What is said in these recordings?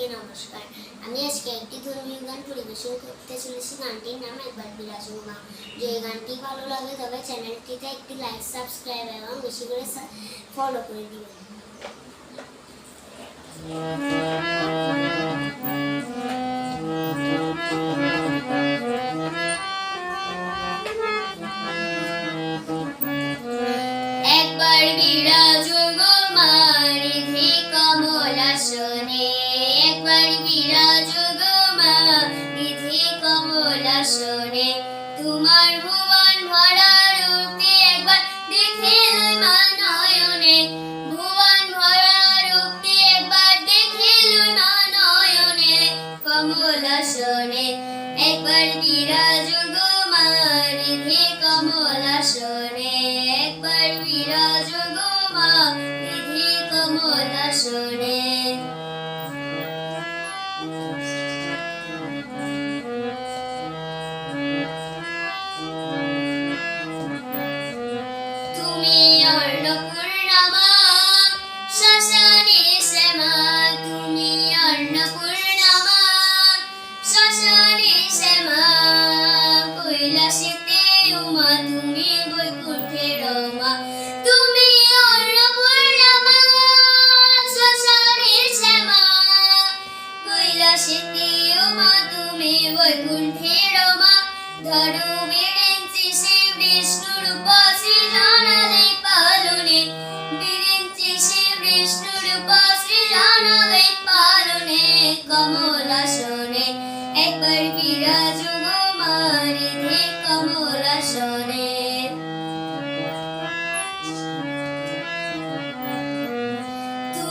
সবাইকে নমস্কার আমি আজকে একটি ধর্মীয় গান পরিবেশন করতে চলেছি, গানটির নাম একবার বিরাজমা যে গানটি ভালো লাগে তবে চ্যানেলটিতে একটি লাইক সাবস্ক্রাইব এবং বেশি করে ফলো করে দিবেন। কমলাসনে তোমার ভুবন ভরা রূপে একবার দেখে মা নয়নে ভুবন ভরা রূপে একবার দেখে মা নয়নে কমলাসনে একবার বিরাজ গো মারিধি কমলাসনে একবার বিরাজ গো মারিধি কমলাসনে তুমি উমা তুমি বৈকুণ্ঠে রমা। তুমি শ্মশানে শ্যামা। তুমি বৈকুণ্ঠে রমা। ধরু বিরিঞ্চি শ্রী বিষ্ণু রূপ শ্রী জানালে পালনে। বিরিঞ্চি শ্রী বিষ্ণু রূপ জানালে পালনে। কমলাসনে একবার বিরাজ মারিধে কমলাসনে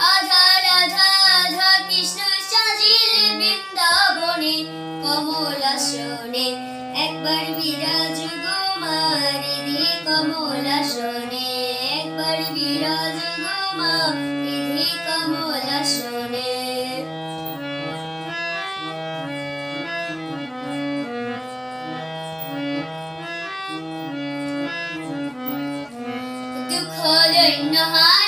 আধা রাধা আধা কৃষ্ণ সাজিলে বৃন্দাবনে, কমলাসনে। একবার বিরাজ গো মারিধি কমলাসনে। একবার বিরাজ গো মারিধি কমলাসনে। দুঃখ দৈন্য হারিণে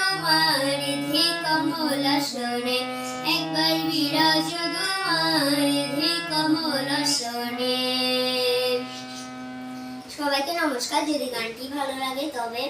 মারিধি কমলাসনে একবার বিরাজ মারিধি কমলাসনে সবাইকে নমস্কার যদি গানটি ভালো লাগে তবে